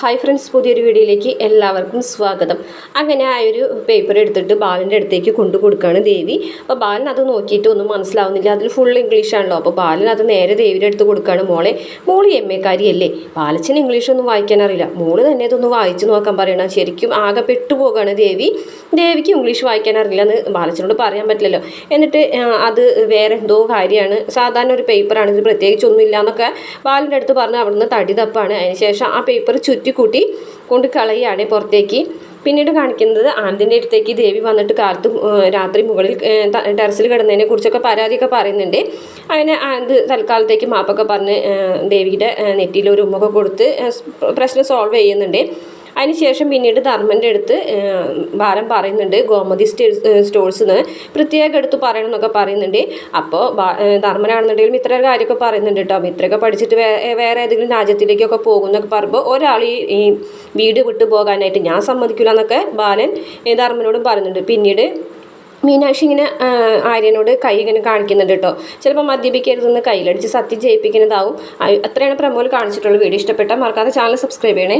Hi friends പുതിയൊരു വീഡിയോയിലേക്ക് എല്ലാവർക്കും സ്വാഗതം. അങ്ങനെ ആ ഒരു പേപ്പർ എടുത്തിട്ട് ബാലന്റെ അടുത്തേക്ക് കൊണ്ടു കൊടുക്കുകയാണ് ദേവി. അപ്പോൾ ബാലൻ അത് നോക്കിയിട്ട് ഒന്നും മനസ്സിലാവുന്നില്ല. അതിൽ ഫുൾ ഇംഗ്ലീഷാണല്ലോ അപ്പോൾ ബാലൻ അത് നേരെ ദേവിയുടെ അടുത്ത് കൊടുക്കുകയാണ്. മോളെ മോൾ എം എക്കാരിയല്ലേ കാരിയല്ലേ? ബാലച്ചന് ഇംഗ്ലീഷൊന്നും വായിക്കാൻ അറിയില്ല മോൾ തന്നെ ഇതൊന്ന് വായിച്ചു നോക്കാൻ പറയണം. ശരിക്കും ആകെ പെട്ടുപോകുകയാണ് ദേവി. ദേവിക്ക് ഇംഗ്ലീഷ് വായിക്കാൻ അറിയില്ല എന്ന് ബാലച്ചനോട് പറയാൻ പറ്റില്ലല്ലോ. എന്നിട്ട് അത് വേറെ എന്തോ കാര്യമാണ്. സാധാരണ ഒരു പേപ്പറാണ് ഇത് പ്രത്യേകിച്ച് ഒന്നുമില്ല എന്നൊക്കെ ബാലിന്റെ അടുത്ത് പറഞ്ഞ് അവിടുന്ന് തടി തപ്പാണ്. അതിനുശേഷം ആ പേപ്പർ ചുറ്റിക്കൂട്ടി കൊണ്ട് കളയുകയാണ് പുറത്തേക്ക്. പിന്നീട് കാണിക്കുന്നത് ആനന്ദിന്റെ അടുത്തേക്ക് ദേവി വന്നിട്ട് കാലത്ത് രാത്രി മുകളിൽ ടെറസിൽ കിടന്നതിനെ കുറിച്ചൊക്കെ പരാതിയൊക്കെ പറയുന്നുണ്ട്. അങ്ങനെ ആനന്ദ് തൽക്കാലത്തേക്ക് മാപ്പൊക്കെ പറഞ്ഞ് ദേവിയുടെ നെറ്റിയിൽ ഒരു ഉമ്മൊക്കെ കൊടുത്ത് പ്രശ്നം സോൾവ് ചെയ്യുന്നുണ്ട്. അതിനുശേഷം പിന്നീട് ധർമ്മന്റെ അടുത്ത് ഭാരം പറയുന്നുണ്ട് ഗോമതി സ്റ്റേ സ്റ്റോഴ്സ് എന്ന് പ്രത്യേകം എടുത്ത് പറയണം എന്നൊക്കെ പറയുന്നുണ്ട്. അപ്പോൾ ധർമ്മനാണെന്നുണ്ടെങ്കിലും ഇത്ര കാര്യമൊക്കെ പറയുന്നുണ്ട് കേട്ടോ ഇത്രയൊക്കെ പഠിച്ചിട്ട് വേറെ ഏതെങ്കിലും രാജ്യത്തിലേക്കൊക്കെ പോകും എന്നൊക്കെ പറയുമ്പോൾ ഒരാൾ ഈ വീട് വിട്ടു പോകാനായിട്ട് ഞാൻ സമ്മതിക്കില്ല എന്നൊക്കെ ബാലൻ ധർമ്മനോടും പറയുന്നുണ്ട്. പിന്നീട് മീനാക്ഷി ഇങ്ങനെ ആര്യനോട് കൈ ഇങ്ങനെ കാണിക്കുന്നുണ്ട് കേട്ടോ ചിലപ്പോൾ മദ്യപിക്കരുതെന്ന് കയ്യിലടിച്ച് സത്യം ചെയ്യിപ്പിക്കുന്നതാവും ആ, അത്രയാണ് പ്രമോൽ കാണിച്ചിട്ടുള്ള വീഡിയോ. ഇഷ്ടപ്പെട്ടാൽ മറക്കാതെ ചാനൽ സബ്സ്ക്രൈബ് ചെയ്യണേ.